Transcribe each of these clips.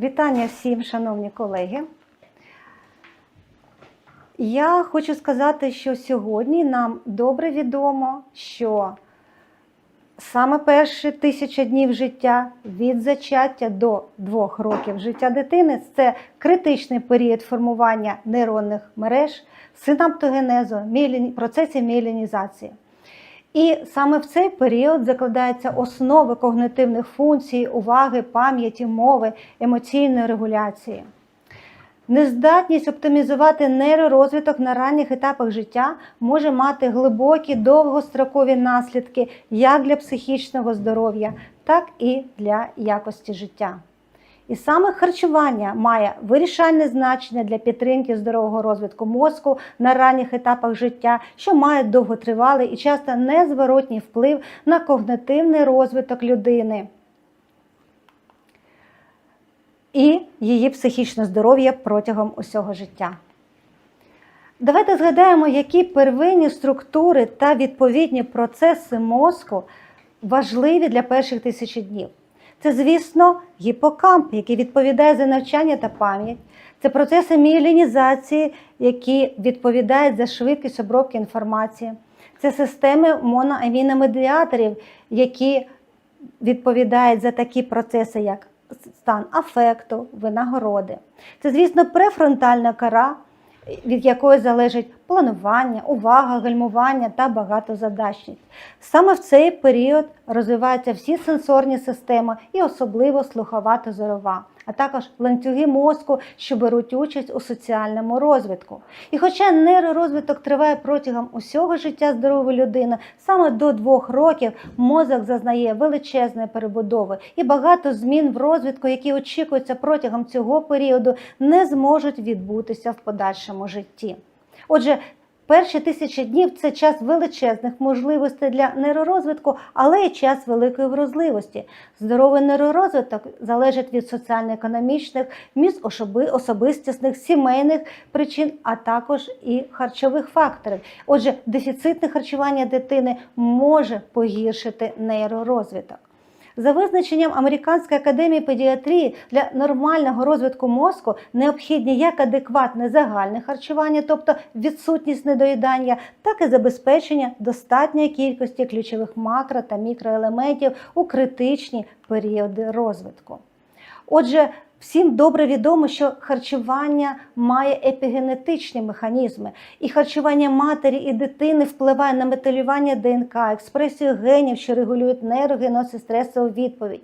Вітання всім, шановні колеги. Я хочу сказати, що сьогодні нам добре відомо, що саме перші тисяча днів життя від зачаття до двох років життя дитини це критичний період формування нейронних мереж, синаптогенезу, процесів міелінізації. І саме в цей період закладаються основи когнитивних функцій, уваги, пам'яті, мови, емоційної регуляції. Нездатність оптимізувати нейророзвиток на ранніх етапах життя може мати глибокі довгострокові наслідки як для психічного здоров'я, так і для якості життя. І саме харчування має вирішальне значення для підтримки здорового розвитку мозку на ранніх етапах життя, що має довготривалий і часто незворотній вплив на когнитивний розвиток людини і її психічне здоров'я протягом усього життя. Давайте згадаємо, які первинні структури та відповідні процеси мозку важливі для перших тисячі днів. Це, звісно, гіпокамп, який відповідає за навчання та пам'ять. Це процеси міелінізації, які відповідають за швидкість обробки інформації. Це системи моноаміномедіаторів, які відповідають за такі процеси, як стан афекту, винагороди. Це, звісно, префронтальна кора, від якої залежить планування, увага, гальмування та багатозадачність. Саме в цей період розвиваються всі сенсорні системи і особливо слухова та зорова, а також ланцюги мозку, що беруть участь у соціальному розвитку. І хоча нейророзвиток триває протягом усього життя здорової людини, саме до двох років мозок зазнає величезної перебудови, і багато змін в розвитку, які очікуються протягом цього періоду, не зможуть відбутися в подальшому житті. Отже, перші тисячі днів це час величезних можливостей для нейророзвитку, але й час великої вразливості. Здоровий нейророзвиток залежить від соціально-економічних, міжособистісних, сімейних причин, а також і харчових факторів. Отже, дефіцитне харчування дитини може погіршити нейророзвиток. За визначенням Американської академії педіатрії для нормального розвитку мозку необхідні як адекватне загальне харчування, тобто відсутність недоїдання, так і забезпечення достатньої кількості ключових макро та мікроелементів у критичні періоди розвитку. Отже, Всім добре відомо, що харчування має епігенетичні механізми, і харчування матері і дитини впливає на металювання ДНК, експресію генів, що регулюють нейрогеноз і стресову відповідь.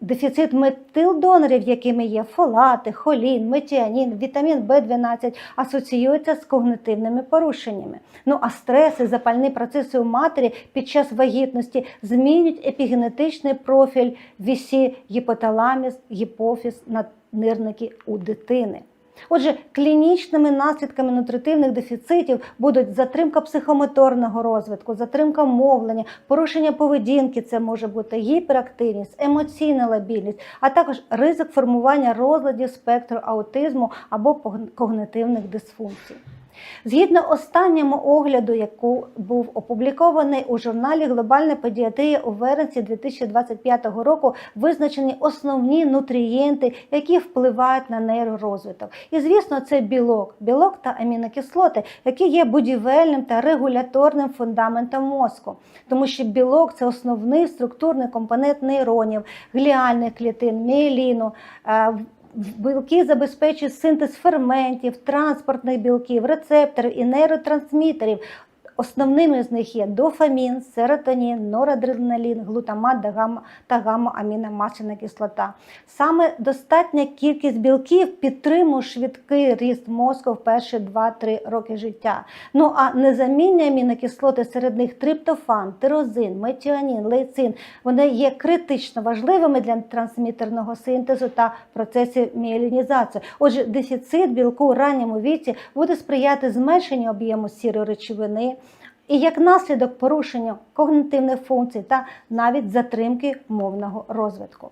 Дефіцит метилдонорів, якими є фолати, холін, метіанін, вітамін В12, асоціюється з когнитивними порушеннями. Ну а стрес і запальні процеси у матері під час вагітності змінюють епігенетичний профіль вісі гіпоталаміс, гіпофіз, наднирники у дитини. Отже, клінічними наслідками нутритивних дефіцитів будуть затримка психомоторного розвитку, затримка мовлення, порушення поведінки, це може бути гіперактивність, емоційна лабільність, а також ризик формування розладів спектру аутизму або когнитивних дисфункцій. Згідно останньому огляду, який був опублікований у журналі Глобальна педіатрія у вересні 2025 року, визначені основні нутрієнти, які впливають на нейророзвиток. І, звісно, це білок, білок та амінокислоти, які є будівельним та регуляторним фундаментом мозку, тому що білок це основний структурний компонент нейронів, гліальних клітин, міеліну. Білки забезпечують синтез ферментів, транспортних білків, рецепторів і нейротрансмітерів. Основними з них є дофамін, серотонін, норадреналін, глутамат та гамма- та гамма-аміномасляна кислота. Саме достатня кількість білків підтримує швидкий ріст мозку в перші 2-3 роки життя. Ну а незамінні амінокислоти серед них триптофан, тирозин, метіонін, лейцин. Вони є критично важливими для трансмітерного синтезу та процесів міелінізації. Отже, дефіцит білку у ранньому віці буде сприяти зменшенню об'єму сірої речовини. І як наслідок порушення когнитивних функцій та навіть затримки мовного розвитку.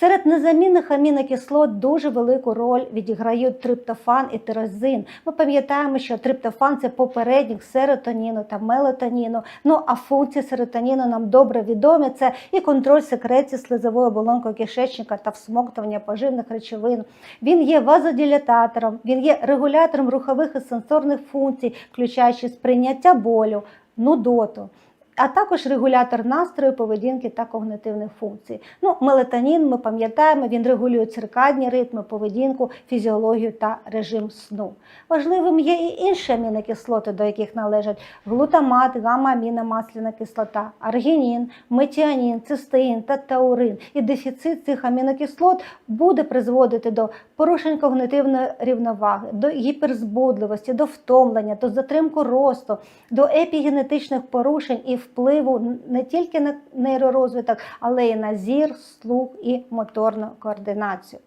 Серед незамінних амінокислот дуже велику роль відіграють триптофан і тирозин. Ми пам'ятаємо, що триптофан це попередник серотоніну та мелатоніну. Ну а функції серотоніну нам добре відомі. Це і контроль секреції слизової оболонки кишечника та всмоктування поживних речовин. Він є вазодилататором, він є регулятором рухових і сенсорних функцій, включаючи сприйняття болю, нудоту. А також регулятор настрою, поведінки та когнитивних функцій. Ну, мелатонін, ми пам'ятаємо, він регулює циркадні ритми, поведінку, фізіологію та режим сну. Важливим є і інші амінокислоти, до яких належать глутамат, гамма-аміномасляна кислота, аргінін, метіанін, цистеїн та таурин. І дефіцит цих амінокислот буде призводити до порушень когнитивної рівноваги, до гіперзбудливості, до втомлення, до затримку росту, до епігенетичних порушень і впливу не тільки на нейророзвиток, але й на зір, слух і моторну координацію.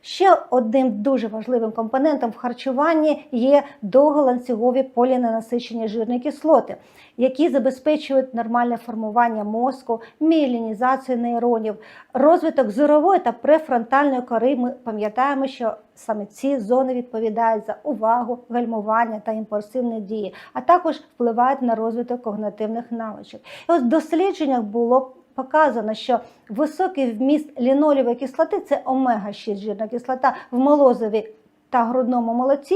Ще одним дуже важливим компонентом в харчуванні є довголанцюгові поліненасичені жирні кислоти, які забезпечують нормальне формування мозку, міелінізацію нейронів, розвиток зорової та префронтальної кори. Ми пам'ятаємо, що саме ці зони відповідають за увагу, гальмування та імпульсивні дії, а також впливають на розвиток когнитивних навичок. І ось в дослідженнях було показано, що високий вміст лінолівої кислоти це омега-6 жирна кислота в молозові та грудному молоці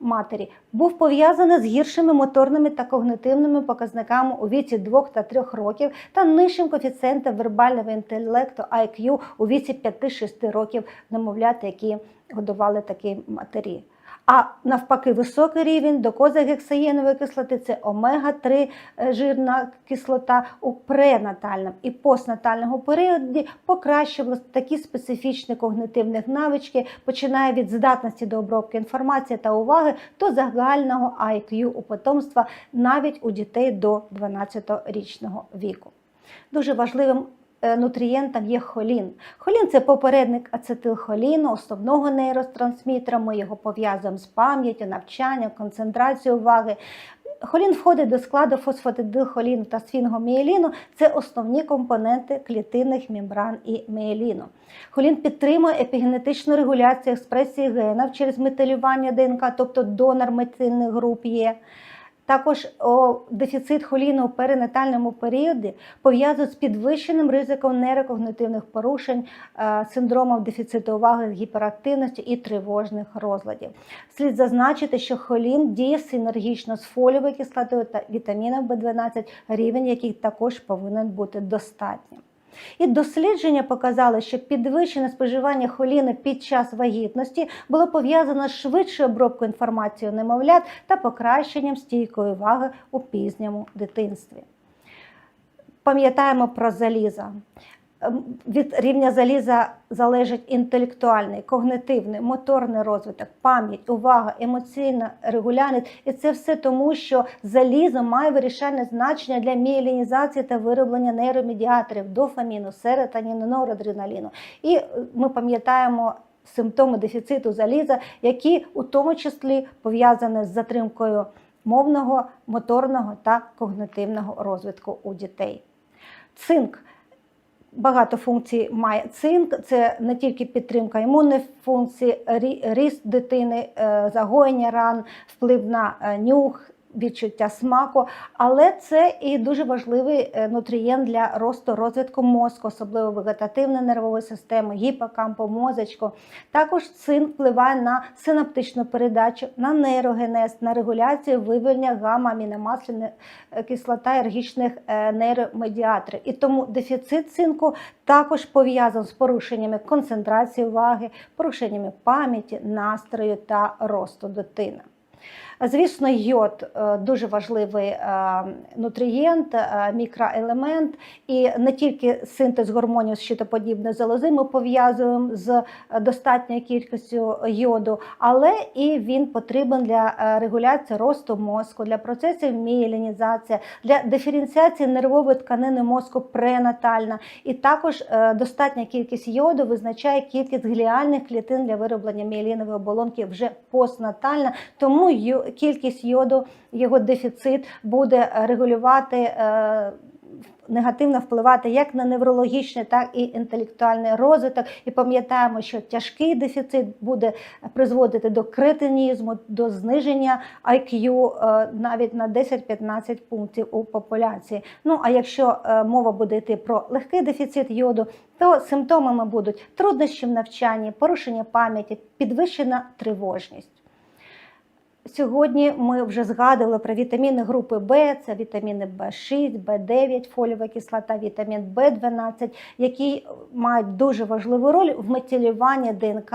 матері, був пов'язаний з гіршими моторними та когнитивними показниками у віці 2 та 3 років та нижчим коефіцієнтом вербального інтелекту IQ у віці 5-6 років немовляти, які годували такі матері. А навпаки, високий рівень докозагексаєнової кислоти це омега-3 жирна кислота у пренатальному і постнатальному періоді покращували такі специфічні когнитивні навички, починає від здатності до обробки інформації та уваги до загального IQ у потомства навіть у дітей до 12-річного віку. Дуже важливим е, нутрієнтом є холін. Холін це попередник ацетилхоліну, основного нейротрансмітера. Ми його пов'язуємо з пам'яттю, навчанням, концентрацією уваги. Холін входить до складу фосфатидилхоліну та сфінгоміеліну. Це основні компоненти клітинних мембран і міеліну. Холін підтримує епігенетичну регуляцію експресії генів через метилювання ДНК, тобто донор метильних груп є. Також о, дефіцит холіну у перинатальному періоді пов'язують з підвищеним ризиком нейрокогнитивних порушень, е, синдромом дефіциту уваги, гіперактивності і тривожних розладів. Слід зазначити, що холін діє синергічно з фолієвою кислотою та вітаміном В12, рівень яких також повинен бути достатнім. І дослідження показали, що підвищене споживання холіни під час вагітності було пов'язано з швидшою обробкою інформації немовлят та покращенням стійкої ваги у пізньому дитинстві. Пам'ятаємо про залізо. Ем, Від рівня заліза залежить інтелектуальний, когнитивний, моторний розвиток, пам'ять, увага, емоційна регулярність. І це все тому, що залізо має вирішальне значення для міелінізації та вироблення нейромедіаторів, дофаміну, серотоніну, норадреналіну. І е, ми пам'ятаємо. Симптоми дефіциту заліза, які у тому числі пов'язані з затримкою мовного, моторного та когнитивного розвитку у дітей. Цинк Багато функцій має цинк, це не тільки підтримка імунних функцій, ріст дитини, е, загоєння ран, вплив на е, нюх, відчуття смаку, але це і дуже важливий е, нутрієнт для росту розвитку мозку, особливо вегетативної нервової системи, гіпокампу, мозочку. Також цинк впливає на синаптичну передачу, на нейрогенез, на регуляцію вивільнення гамма-аміномасляної е, кислота ергічних е, нейромедіаторів. І тому дефіцит цинку також пов'язаний з порушеннями концентрації уваги, порушеннями пам'яті, настрою та росту дитини. Звісно, йод е, дуже важливий е, нутрієнт, е, мікроелемент, і не тільки синтез гормонів щитоподібної залози ми пов'язуємо з достатньою кількістю йоду, але і він потрібен для регуляції росту мозку, для процесів мієлінізації, для диференціації нервової тканини мозку пренатальна. І також достатня кількість йоду визначає кількість гліальних клітин для вироблення мієлінової оболонки вже постнатальна. Тому кількість йоду, його дефіцит буде регулювати е, негативно впливати як на неврологічний, так і інтелектуальний розвиток. І пам'ятаємо, що тяжкий дефіцит буде призводити до кретинізму, до зниження IQ е, навіть на 10-15 пунктів у популяції. Ну а якщо е, мова буде йти про легкий дефіцит йоду, то симптомами будуть труднощі в навчанні, порушення пам'яті, підвищена тривожність. Сьогодні ми вже згадували про вітаміни групи В, це вітаміни В6, В9, фоліова кислота, вітамін В12, які мають дуже важливу роль в метилюванні ДНК,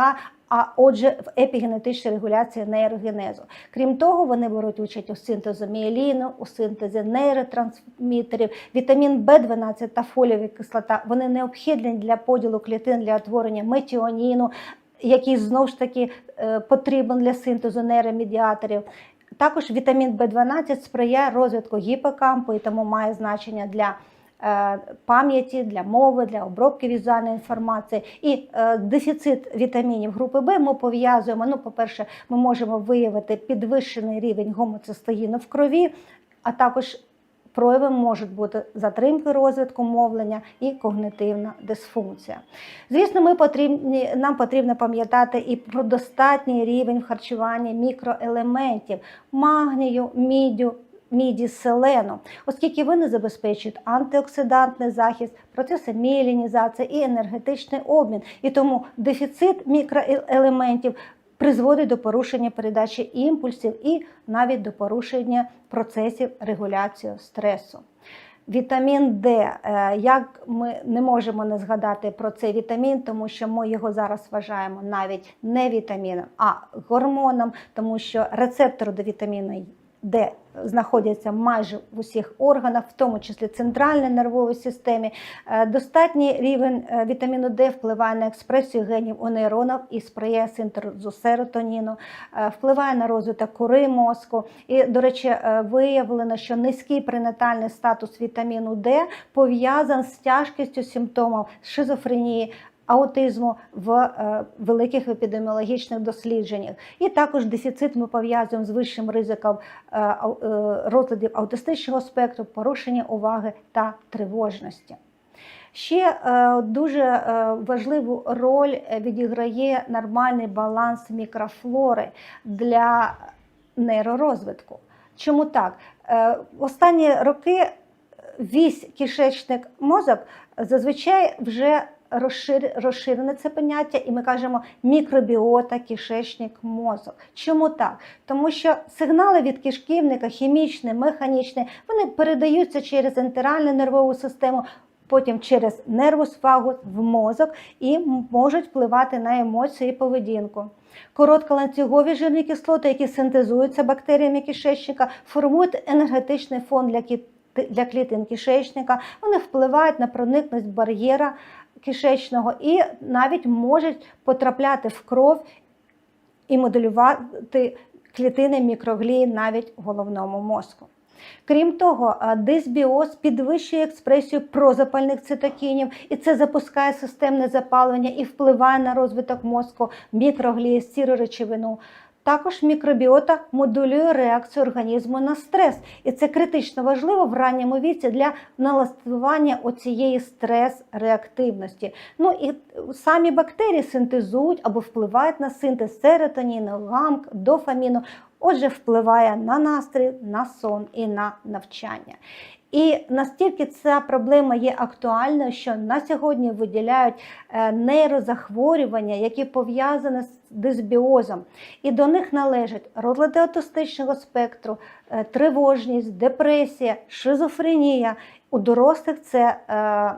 а отже, в епігенетичній регуляції нейрогенезу. Крім того, вони беруть участь у синтезу міеліну, у синтезі нейротрансмітерів. Вітамін В12 та фоліова кислота вони необхідні для поділу клітин для утворення метіоніну, який знову ж таки е, потрібен для синтезу нейромедіаторів. Також вітамін В12 сприяє розвитку гіпокампу і тому має значення для е, пам'яті, для мови, для обробки візуальної інформації. І е, дефіцит вітамінів групи Б ми пов'язуємо. Ну, по-перше, ми можемо виявити підвищений рівень гомоцистеїну в крові, а також проявом можуть бути затримки розвитку мовлення і когнитивна дисфункція. Звісно, ми потрібні, нам потрібно пам'ятати і про достатній рівень харчування мікроелементів магнію, мідю. Міді селену, оскільки вони забезпечують антиоксидантний захист, процеси міелінізації і енергетичний обмін. І тому дефіцит мікроелементів призводить до порушення передачі імпульсів і навіть до порушення процесів регуляції стресу. Вітамін Д, е, як ми не можемо не згадати про цей вітамін, тому що ми його зараз вважаємо навіть не вітаміном, а гормоном, тому що рецептор до вітаміну Д знаходяться майже в усіх органах, в тому числі центральній нервовій системі. Е, Достатній рівень е, вітаміну Д впливає на експресію генів у нейронах і сприяє синтезу серотоніну, е, впливає на розвиток кори мозку. І, до речі, виявлено, що низький пренатальний статус вітаміну Д пов'язаний з тяжкістю симптомів шизофренії аутизму в е, великих епідеміологічних дослідженнях. І також дефіцит ми пов'язуємо з вищим ризиком е, е, розладів аутистичного спектру, порушення уваги та тривожності. Ще дуже важливу роль відіграє нормальний баланс мікрофлори для нейророзвитку. Чому так? В останні роки вісь кишечник мозок зазвичай вже розширене це поняття, і ми кажемо мікробіота, кишечник, мозок. Чому так? Тому що сигнали від кишківника, хімічні, механічні, вони передаються через ентеральну нервову систему. Потім через нервус вагус в мозок і можуть впливати на емоції і поведінку. Коротколанцюгові жирні кислоти, які синтезуються бактеріями кишечника, формують енергетичний фон для для клітин кишечника, вони впливають на проникність бар'єра кишечного і навіть можуть потрапляти в кров і моделювати клітини мікроглії навіть в головному мозку. Крім того, дисбіоз підвищує експресію прозапальних цитокінів, і це запускає системне запалення і впливає на розвиток мозку, мікроглії, сіру речовину. Також мікробіота модулює реакцію організму на стрес, і це критично важливо в ранньому віці для налаштування оцієї стрес-реактивності. Ну і самі бактерії синтезують або впливають на синтез серотоніну, гамк, дофаміну. Отже, впливає на настрій, на сон і на навчання. І настільки ця проблема є актуальною, що на сьогодні виділяють е, нейрозахворювання, які пов'язані з дисбіозом. І до них належать розлади аутистичного спектру, е, тривожність, депресія, шизофренія. У дорослих це е,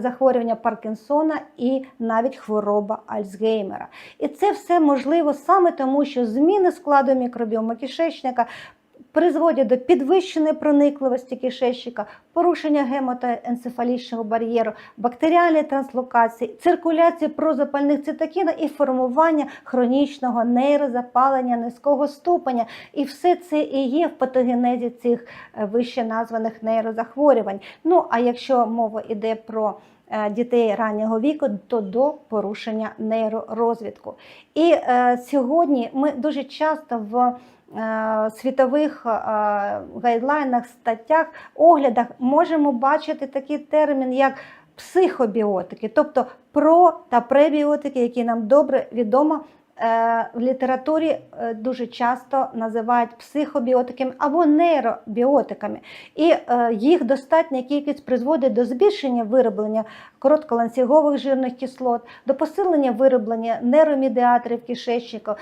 захворювання Паркінсона і навіть хвороба Альцгеймера. І це все можливо саме тому, що зміни складу мікробіому кишечника призводять до підвищеної проникливості кишечника, порушення гемотоенцефалічного бар'єру, бактеріальної транслокації, циркуляції прозапальних цитокінів і формування хронічного нейрозапалення низького ступеня. І все це і є в патогенезі цих е, вище названих нейрозахворювань. Ну а якщо мова йде про е, Дітей раннього віку то до порушення нейророзвитку. І е, сьогодні ми дуже часто в світових е, гайдлайнах, статтях, оглядах можемо бачити такий термін, як психобіотики, тобто про та пребіотики, які нам добре відомо. е, В літературі е, дуже часто називають психобіотиками або нейробіотиками, і е, їх достатня кількість призводить до збільшення вироблення коротколанцюгових жирних кислот, до посилення вироблення нейромедіаторів кишечника.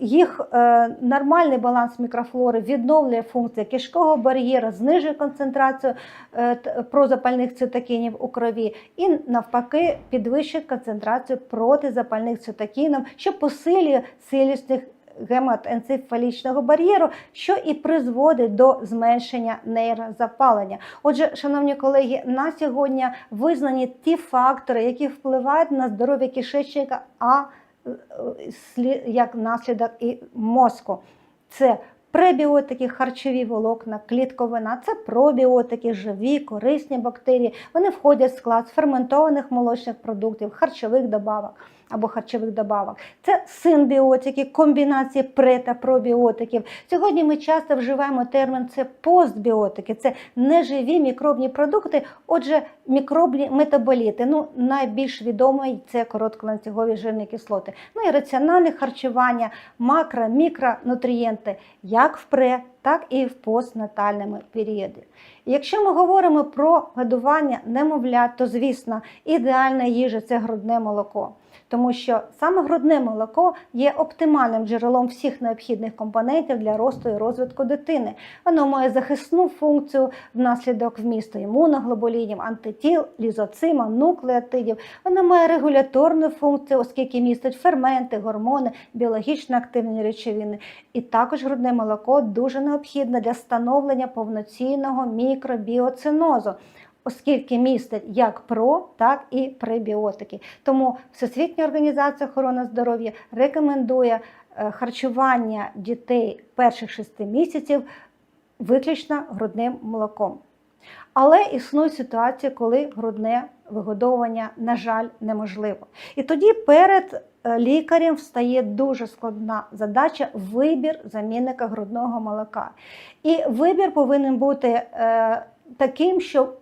Їх е, нормальний баланс мікрофлори відновлює функції кишкового бар'єра, знижує концентрацію е, т- прозапальних цитокінів у крові і навпаки підвищує концентрацію протизапальних цитокінів, що посилює цілісних гематоенцефалічного бар'єру, що і призводить до зменшення нейрозапалення. Отже, шановні колеги, на сьогодні визнані ті фактори, які впливають на здоров'я кишечника, а як наслідок і мозку. Це пребіотики, харчові волокна, клітковина, це пробіотики, живі, корисні бактерії. Вони входять в склад ферментованих молочних продуктів, харчових добавок або харчових добавок. Це синбіотики, комбінації пре та пробіотиків. Сьогодні ми часто вживаємо термін це постбіотики, це неживі мікробні продукти, отже, мікробні метаболіти. Ну, найбільш відомий це коротколанцюгові жирні кислоти. Ну і раціональне харчування, макро, мікронутрієнти, як в пре, так і в постнатальному періоді. Якщо ми говоримо про годування немовлят, то звісно, ідеальна їжа це грудне молоко. Тому що саме грудне молоко є оптимальним джерелом всіх необхідних компонентів для росту і розвитку дитини. Воно має захисну функцію внаслідок вмісту імуноглобулінів, антитіл, лізоцима, нуклеотидів. Воно має регуляторну функцію, оскільки містить ферменти, гормони, біологічно активні речовини. І також грудне молоко дуже необхідне для становлення повноцінного мікробіоцинозу. Оскільки містить як про, так і пребіотики. Тому Всесвітня організація охорони здоров'я рекомендує е, харчування дітей перших 6 місяців виключно грудним молоком. Але існує ситуація, коли грудне вигодовування, на жаль, неможливо. І тоді перед е, лікарем встає дуже складна задача вибір замінника грудного молока. І вибір повинен бути е, таким, що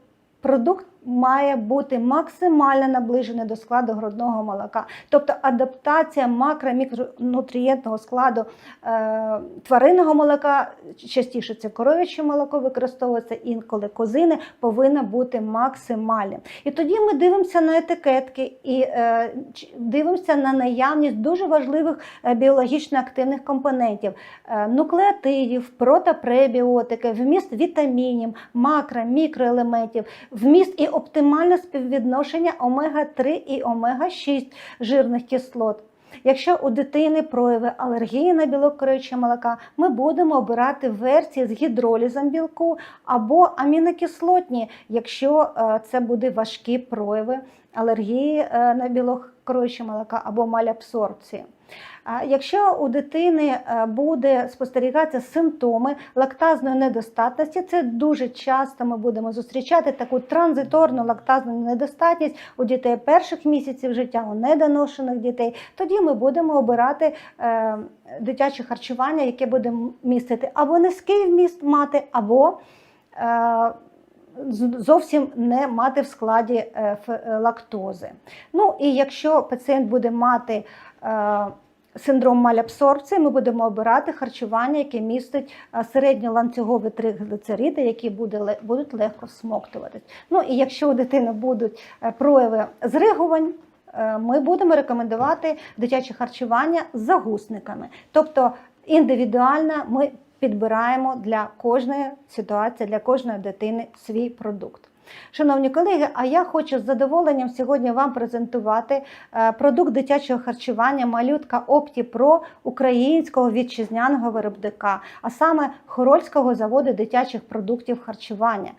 продукт має бути максимально наближений до складу грудного молока. Тобто адаптація макро-мікронутрієнтного складу е, тваринного молока, частіше це коров'яче молоко використовується, інколи козини, повинна бути максимальним. І тоді ми дивимося на етикетки і е, дивимося на наявність дуже важливих е, біологічно активних компонентів, е, нуклеотидів, протопребіотики, вміст вітамінів, макро, мікроелементів, вміст і оптимальне співвідношення омега-3 і омега-6 жирних кислот. Якщо у дитини прояви алергії на білок коров'ячого молока, ми будемо обирати версії з гідролізом білку або амінокислотні, якщо е, це буде важкі прояви алергії е, на білок коров'ячого молока або малябсорбції. Якщо у дитини е, буде спостерігатися симптоми лактазної недостатності, це дуже часто ми будемо зустрічати таку транзиторну лактазну недостатність у дітей перших місяців життя, у недоношених дітей. Тоді ми будемо обирати е, дитяче харчування, яке буде містити або низький вміст мати, або е, зовсім не мати в складі лактози. Ну і якщо пацієнт буде мати синдром малябсорбції, ми будемо обирати харчування, яке містить е, середньоланцюгові тригліцериди, які буде, будуть легко всмоктуватись. Ну і якщо у дитини будуть е, прояви зригувань, е, ми будемо рекомендувати дитяче харчування з загусниками. Тобто індивідуально ми підбираємо для кожної ситуації, для кожної дитини свій продукт. Шановні колеги, а я хочу з задоволенням сьогодні вам презентувати е, продукт дитячого харчування малютка Опті Про українського вітчизняного виробника, а саме Хорольського заводу дитячих продуктів харчування.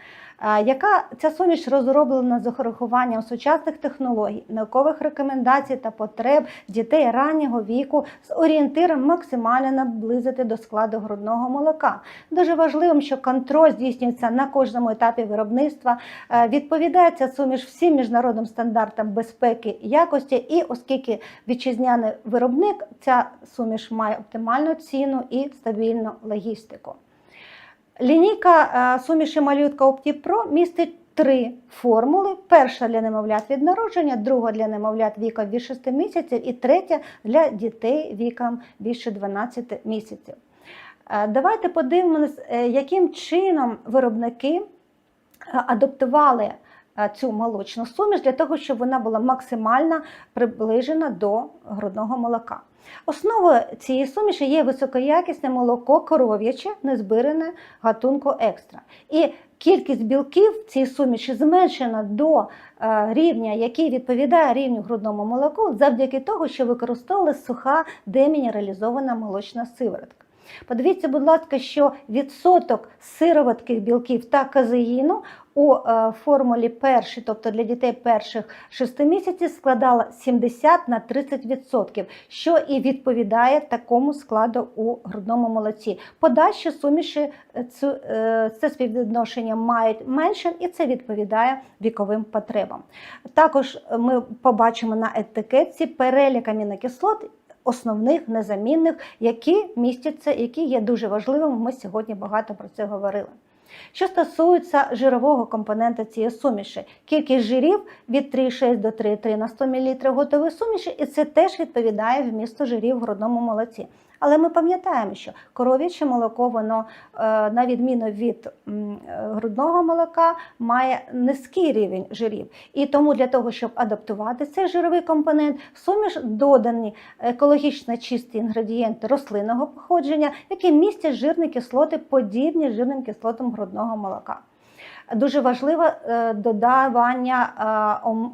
Яка ця суміш розроблена з урахуванням сучасних технологій, наукових рекомендацій та потреб дітей раннього віку з орієнтиром максимально наблизити до складу грудного молока. Дуже важливим, що контроль здійснюється на кожному етапі виробництва. Е, Відповідає ця суміш всім міжнародним стандартам безпеки і якості, і оскільки вітчизняний виробник, ця суміш має оптимальну ціну і стабільну логістику. Лінійка е, суміші малютка OptiPro містить три формули: перша для немовлят від народження, друга для немовлят віком від 6 місяців і третя для дітей віком більше 12 місяців. Е, Давайте подивимось, е, яким чином виробники адаптували цю молочну суміш для того, щоб вона була максимально приближена до грудного молока. Основою цієї суміші є високоякісне молоко коров'яче, незбирене гатунку екстра. І кількість білків цій суміші зменшена до е, рівня, який відповідає рівню грудному молоку, завдяки того, що використовували суха демінералізована молочна сиворотка. Подивіться, будь ласка, що відсоток сироватких білків та казеїну у е, формулі першій, тобто для дітей перших 6 місяців, складала 70 на 30%, що і відповідає такому складу у грудному молоці. Подальші суміші е, е, це співвідношення мають меншим, і це відповідає віковим потребам. Також ми побачимо на етикетці перелік амінокислот основних незамінних, які містяться, які є дуже важливими. Ми сьогодні багато про це говорили. Що стосується жирового компонента цієї суміші, кількість жирів від 3,6 до 3,3 на 100 мл готової суміші, і це теж відповідає вмісту жирів в грудному молоці. Але ми пам'ятаємо, що коров'яче молоко, воно, е, на відміну від е, грудного молока, має низький рівень жирів. І тому для того, щоб адаптувати цей жировий компонент, в суміш додані екологічно чисті інгредієнти рослинного походження, які містять жирні кислоти, подібні жирним кислотам грудного молока. Дуже важливе е, додавання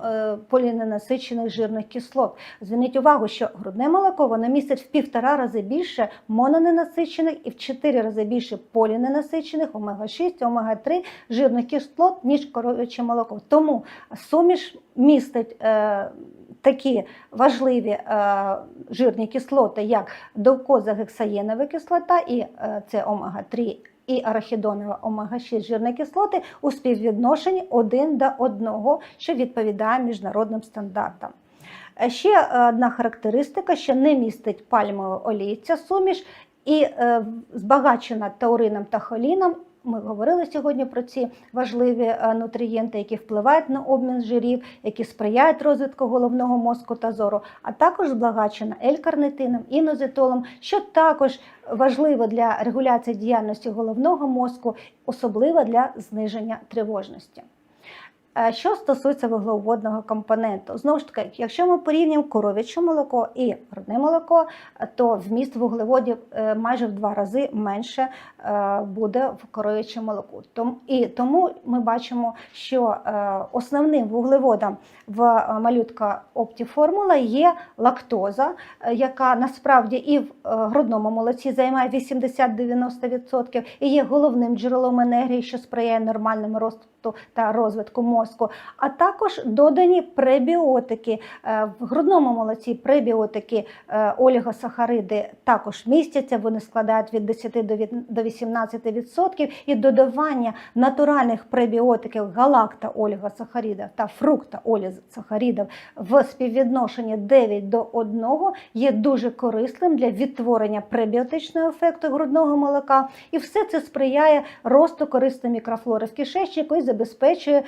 е, е, поліненасичених жирних кислот. Зверніть увагу, що грудне молоко воно містить в півтора рази більше мононенасичених і в чотири рази більше поліненасичених омега-6, омега-3 жирних кислот, ніж коров'яче молоко. Тому суміш містить такі важливі е, жирні кислоти, як довкозагексаєнова кислота, і е, це омега-3 і арахідонова омега-6 жирні кислоти у співвідношенні 1 до 1, що відповідає міжнародним стандартам. Е, Ще одна характеристика, що не містить пальмової олії ця суміш і е, збагачена таурином та холіном. Ми говорили сьогодні про ці важливі е, нутрієнти, які впливають на обмін жирів, які сприяють розвитку головного мозку та зору, а також збагачена L-карнитином, інозитолом, що також важливо для регуляції діяльності головного мозку, особливо для зниження тривожності. Е, Що стосується вуглеводного компоненту, знову ж таки, якщо ми порівнюємо коров'яче молоко і грудне молоко, е, то вміст вуглеводів е, майже в два рази менше буде в коров'ячому молоку. І тому ми бачимо, що основним вуглеводом в малютка оптіформула є лактоза, яка насправді і в грудному молоці займає 80-90% і є головним джерелом енергії, що сприяє нормальному росту та розвитку мозку, а також додані пребіотики. Е, В грудному молоці пребіотики, е, олігосахариди також містяться, вони складають від 10 до 18%. І додавання натуральних пребіотиків галакта олігосахаридів та фрукта олігосахаридів в співвідношенні 9 до 1 є дуже корисним для відтворення пребіотичного ефекту грудного молока. І все це сприяє росту корисної мікрофлори в кишечнику і забезпечує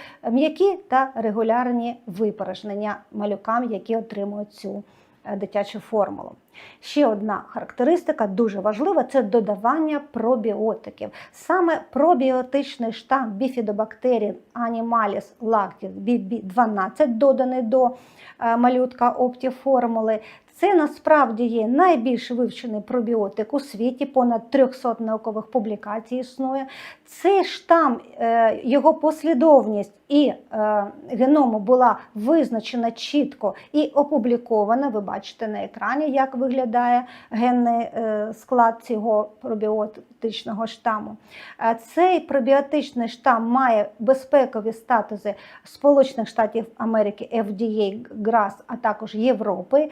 м'які та регулярні випорожнення малюкам, які отримують цю е, дитячу формулу. Ще одна характеристика дуже важлива це додавання пробіотиків. Саме пробіотичний штам біфідобактерій Animalis lactis BB12 доданий до е, малютка оптіформули. Це насправді є найбільш вивчений пробіотик у світі, понад 300 наукових публікацій існує. Цей штам, е, його послідовність і е, геному була визначена чітко і опублікована. Ви бачите на екрані, як виглядає генний е, склад цього пробіотичного штаму. Цей пробіотичний штам має безпекові статуси Сполучених Штатів Америки FDA, GRAS, а також Європи,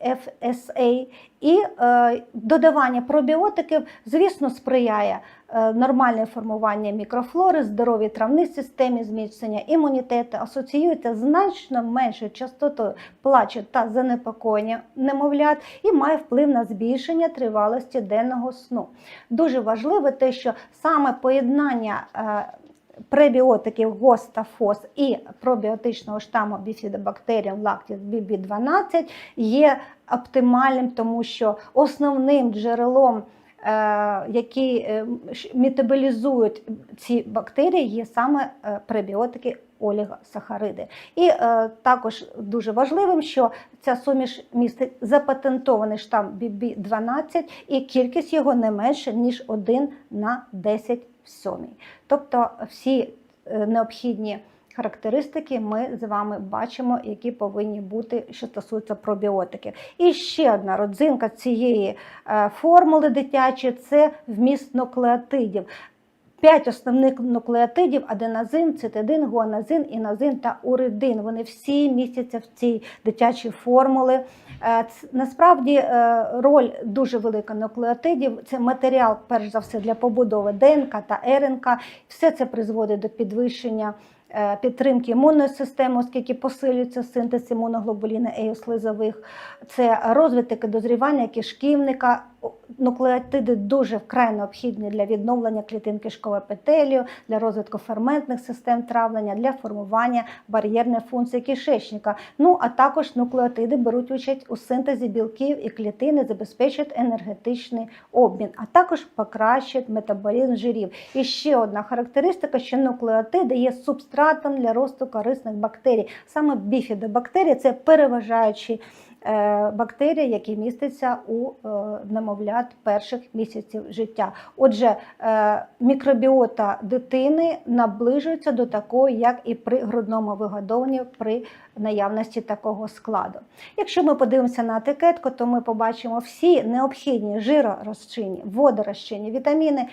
EFSA. І е, додавання пробіотиків, звісно, сприяє е, нормальне формування мікрофлори, здоровій травній системі, зміцнення імунітету, асоціюється значно меншою частотою плачу та занепокоєння немовлят і має вплив на збільшення тривалості денного сну. Дуже важливо те, що саме поєднання. Пребіотиків ГОС та ФОС і пробіотичного штаму Bifidobacterium lactis BB12 є оптимальним, тому що основним джерелом, е, які е, метаболізують ці бактерії, є саме е, пребіотики олігосахариди. І також дуже важливим, що ця суміш містить запатентований штам BB12, і кількість його не менше, ніж 1 на 10 в сьомій. Тобто всі е, необхідні характеристики ми з вами бачимо, які повинні бути, що стосуються пробіотиків. І ще одна родзинка цієї е, формули дитячої це вміст нуклеотидів. П'ять основних нуклеотидів: аденозин, цитидин, гуанозин, інозин та уридин. Вони всі містяться в цій дитячій формулі. Е, Насправді е, роль дуже велика нуклеотидів. Це матеріал, перш за все, для побудови ДНК та РНК. Все це призводить до підвищення. е, Підтримки імунної системи, оскільки посилюється синтез імуноглобуліни Е у слизових, це розвиток і дозрівання кишківника. Нуклеотиди дуже вкрай необхідні для відновлення клітин кишкового епітелію, для розвитку ферментних систем травлення, для формування бар'єрної функції кишечника. Ну а також нуклеотиди беруть участь у синтезі білків і клітини, забезпечують енергетичний обмін, а також покращують метаболізм жирів. І ще одна характеристика, що нуклеотиди є субстратом для росту корисних бактерій. Саме біфідобактерії це переважаючі е, бактерії, які містяться у е, немовлят перших місяців життя. Отже, е, мікробіота дитини наближується до такої, як і при грудному вигодовуванні при наявності такого складу. Якщо ми подивимося на етикетку, то ми побачимо всі необхідні жиророзчинні, водорозчинні вітаміни.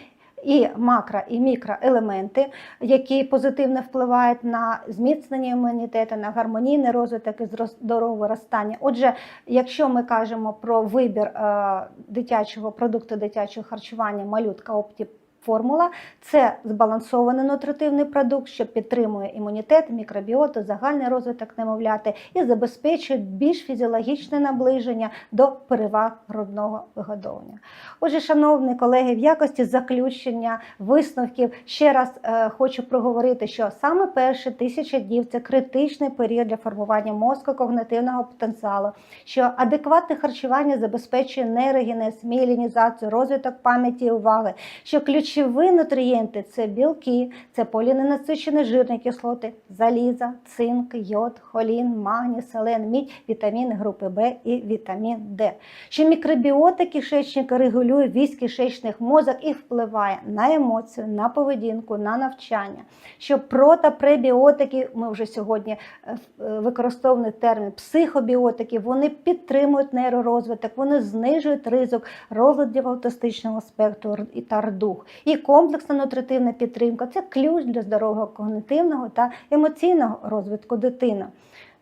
І макро, і мікроелементи, які позитивно впливають на зміцнення імунітету, на гармонійний розвиток і здорове виростання. Отже, якщо ми кажемо про вибір е, дитячого продукту дитячого харчування малютка Опті формула, це збалансований нутритивний продукт, що підтримує імунітет, мікробіоту, загальний розвиток немовляти і забезпечує більш фізіологічне наближення до переваг грудного вигодовування. Отже, шановні колеги, в якості заключення висновків ще раз е, хочу проговорити, що саме перші тисяча днів це критичний період для формування мозку когнитивного потенціалу, що адекватне харчування забезпечує нейрогенез, міелінізацію, розвиток пам'яті і уваги, що ключові нутрієнти це білки, це поліненасичені жирні кислоти, заліза, цинк, йод, холін, магній, селен, мідь, вітаміни групи В і вітамін Д. Що мікробіота кишечника регулює вісь кишечних мозок і впливає на емоцію, на поведінку, на навчання. Що протопребіотики, ми вже сьогодні е, використовуємо термін психобіотики, вони підтримують нейророзвиток, вони знижують ризик розладів аутистичного спектру і та рдух. І комплексна нутритивна підтримка це ключ для здорового когнитивного та емоційного розвитку дитини.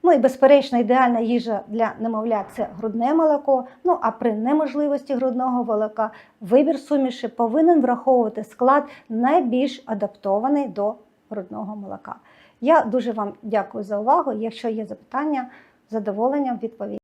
Ну і безперечно, ідеальна їжа для немовлят це грудне молоко. Ну а при неможливості грудного молока вибір суміші повинен враховувати склад найбільш адаптований до грудного молока. Я дуже вам дякую за увагу. Якщо є запитання, задоволенням відповім.